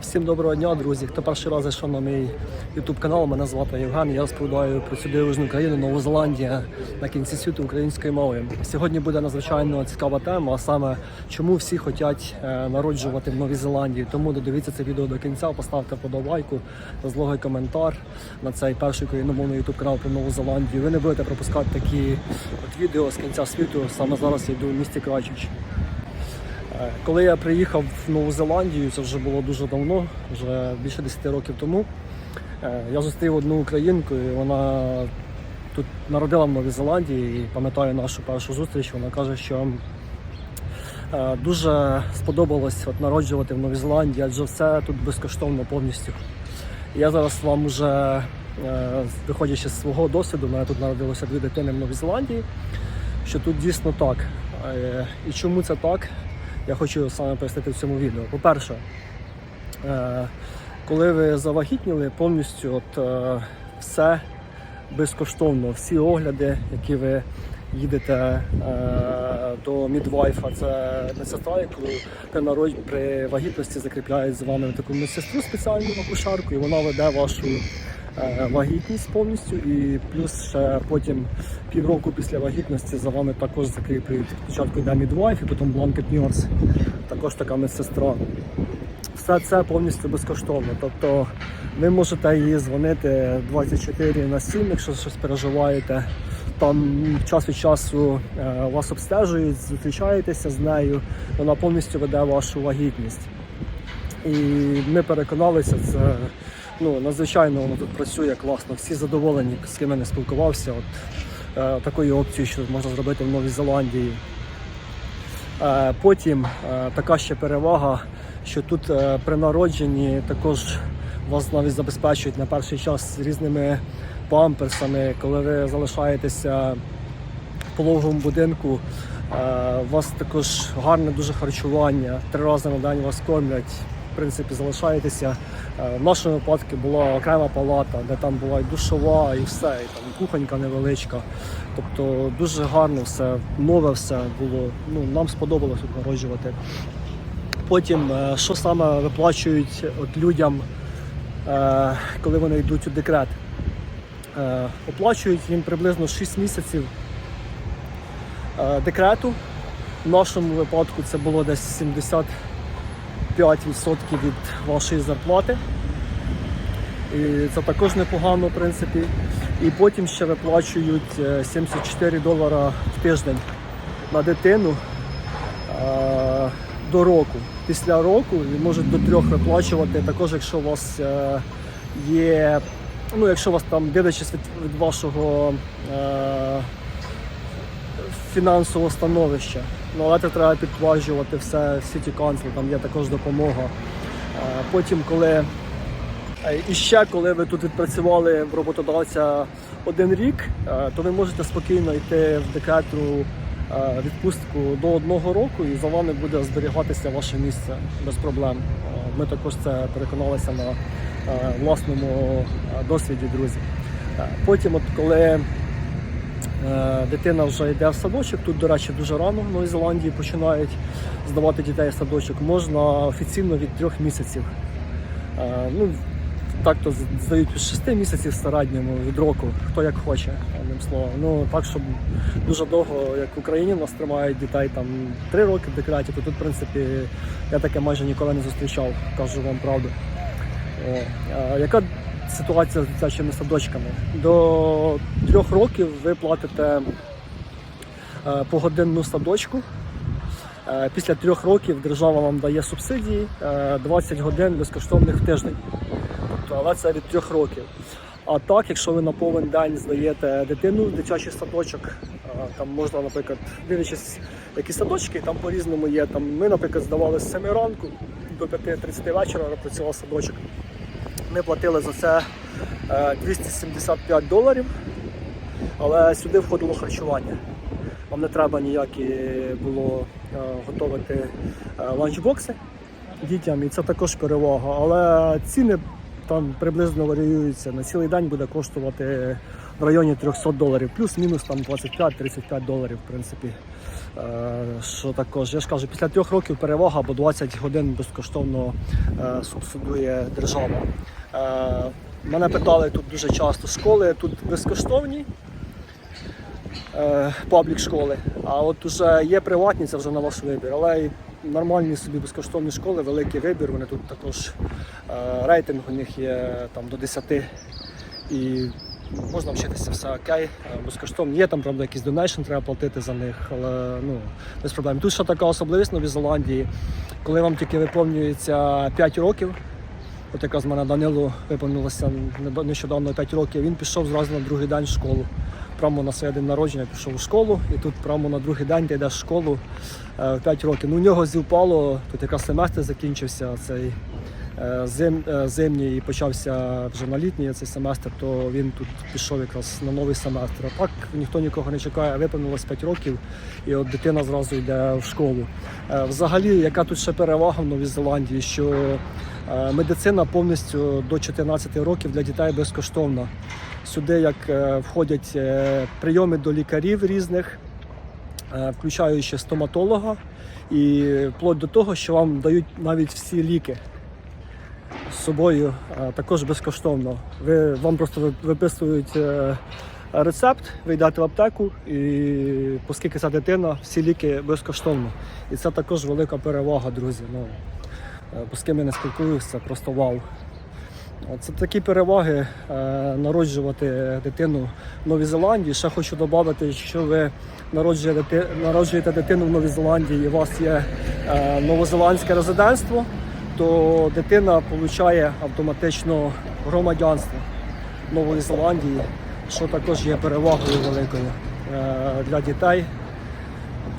Всім доброго дня, друзі. Хто перший раз зайшов на мій YouTube канал, мене звати Євген. Я розповідаю про цю дивижну країну Нову Зеландія на кінці світу української мови. Сьогодні буде надзвичайно цікава тема, а саме чому всі хочуть е, народжувати в Новій Зеландії. Тому додивіться це відео до кінця, поставте подобайку злогий коментар на цей перший україномовний YouTube канал про Нову Зеландію. Ви не будете пропускати такі от відео з кінця світу. Саме зараз я йду в місті Крачич. Коли я приїхав в Нову Зеландію, це вже було дуже давно, вже більше 10 років тому. е, Я зустрів одну українку, і вона тут народила в Новій Зеландії і пам'ятаю нашу першу зустріч. Вона каже, що е, дуже сподобалось от, народжувати в Новій Зеландії, адже все тут безкоштовно повністю. Я зараз вам вже, е, виходячи з свого досвіду, у мене тут народилося дві дитини в Новій Зеландії, що тут дійсно так. І чому це так? Я хочу саме пояснити в цьому відео. По-перше, е, коли ви завагітніли, повністю от, е, все безкоштовно, всі огляди, які ви їдете е, до мідвайфа, це медсестра, яку при, народ... при вагітності закріпляють з вами таку медсестру спеціальну акушарку, і вона веде вашу вагітність повністю, і плюс ще потім півроку після вагітності за вами також закріплюють. Спочатку йде мідвайф, і потім бланкет нюанс, також така медсестра. Все це повністю безкоштовно. Тобто ви можете її дзвонити 24 на 7, якщо щось переживаєте. Там час від часу е, вас обстежують, зустрічаєтеся з нею, вона повністю веде вашу вагітність. І ми переконалися, це ну, надзвичайно воно тут працює класно. Всі задоволені, з ким я не спілкувався. От, е, такою опцією, що можна зробити в Новій Зеландії. Е, Потім е, така ще перевага, що тут е, при народженні також вас навіть забезпечують на перший час різними памперсами, коли ви залишаєтеся в пологовому будинку. е, У вас також гарне дуже харчування, три рази на день вас кормлять. Принципі, залишаєтеся. Е, В нашому випадку була окрема палата, де там була і душова, і все, і там кухонька невеличка. Тобто дуже гарно все, нове все було. Ну, нам сподобалось тут. Потім, е, що саме виплачують от людям, е, коли вони йдуть у декрет? Оплачують їм приблизно 6 місяців декрету. В нашому випадку це було десь 75% від вашої зарплати. І це також непогано, в принципі. І потім ще виплачують е, 74 долара в тиждень на дитину е, до року. Після року можуть до трьох виплачувати, також якщо у вас е, є, ну якщо у вас там дивлячись від, вашого е, фінансового становища. Ну, але це треба підтверджувати все City Council, там є також допомога. Потім, коли е, і ще коли ви тут відпрацювали в роботодавця один рік, е, то ви можете спокійно йти в декретну е, відпустку до одного року і за вами буде зберігатися ваше місце без проблем. Ми також це переконалися на власному досвіді, друзі. Потім, от коли Дитина вже йде в садочок. Тут, до речі, дуже рано в Новій Зеландії починають здавати дітей в садочок. Можна офіційно від трьох місяців. Е, Ну, так то здають від шести місяців в середньому від року, хто як хоче, одним словом. Ну так, щоб дуже довго, як в Україні, нас тримають дітей там три роки в декреті, то тут, в принципі, я таке майже ніколи не зустрічав, кажу вам правду. О, е, Яка ситуація з дитячими садочками? До трьох років ви платите е, погодинну садочку. Е, Після трьох років держава вам дає субсидії е, 20 годин безкоштовних в тиждень. Тобто, але це від трьох років. А так, якщо ви на повен день здаєте дитину в дитячий садочок, е, там можна, наприклад, дивлячись, які садочки, там по-різному є. Там ми, наприклад, здавали з 7 ранку до 5.30 вечора працював садочок. Ми платили за це е, 275 доларів, але сюди входило харчування. Вам не треба ніякі було е, готувати е, ланчбокси дітям, і це також перевага. Але ціни там приблизно варіюються. На цілий день буде коштувати в районі 300 доларів, плюс-мінус там 25-35 доларів, в принципі. Е, Що також, я ж кажу, після трьох років перевага, бо 20 годин безкоштовно е, субсидує держава. Е, Мене питали тут дуже часто школи, тут безкоштовні е, паблік школи. А от уже є приватні, це вже на ваш вибір. Але і нормальні собі безкоштовні школи, великий вибір. Вони тут також рейтинг у них є там до 10 і можна вчитися все окей, е, безкоштовно. Є там, правда, якісь донейшн, треба платити за них, але ну, без проблем. Тут ще така особливість в Новій Зеландії, коли вам тільки виповнюється 5 років. От якраз мене Данилу виповнилося нещодавно 5 років. Він пішов зразу на другий день в школу. Прямо на своє день народження пішов у школу, і тут прямо на другий день ти йдеш в школу е, в 5 років. Ну, у нього зівпало, тут якраз семестр закінчився цей е, зим, е, зимній і почався вже на літній цей семестр, то він тут пішов якраз на новий семестр. А так ніхто нікого не чекає, виповнилось 5 років, і от дитина зразу йде в школу. Е, Взагалі, яка тут ще перевага в Новій Зеландії, що е, медицина повністю до 14 років для дітей безкоштовна. Сюди як е, входять е, прийоми до лікарів різних, е, включаючи стоматолога, і вплоть до того, що вам дають навіть всі ліки собою е, також безкоштовно. Ви, вам просто виписують е, рецепт, ви йдете в аптеку, і оскільки ця дитина, всі ліки безкоштовно. І це також велика перевага, друзі. Ну, е, ким я не спілкуюся, просто вау. Це такі переваги народжувати дитину в Новій Зеландії. Ще хочу додати, якщо ви народжуєте, дитину в Новій Зеландії і у вас є новозеландське резидентство, то дитина отримує автоматично громадянство Нової Зеландії, що також є перевагою великою е, для дітей,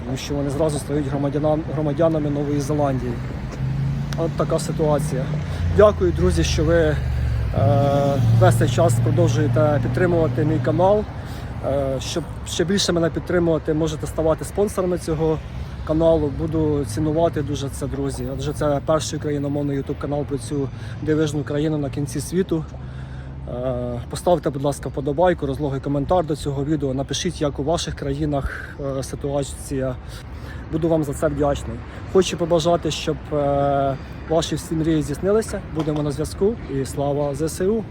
тому що вони зразу стають громадянами Нової Зеландії. От така ситуація. Дякую, друзі, що ви е, весь цей час продовжуєте підтримувати мій канал. Е, щоб ще більше мене підтримувати, можете ставати спонсорами цього каналу. Буду цінувати дуже це, друзі. Адже це перший україномовний YouTube канал про цю дивижну країну на кінці світу. Е, Поставте, будь ласка, вподобайку, розлогий коментар до цього відео. Напишіть, як у ваших країнах е, ситуація. Буду вам за це вдячний. Хочу побажати, щоб е, ваші всі мрії здійснилися. Будемо на зв'язку і слава ЗСУ!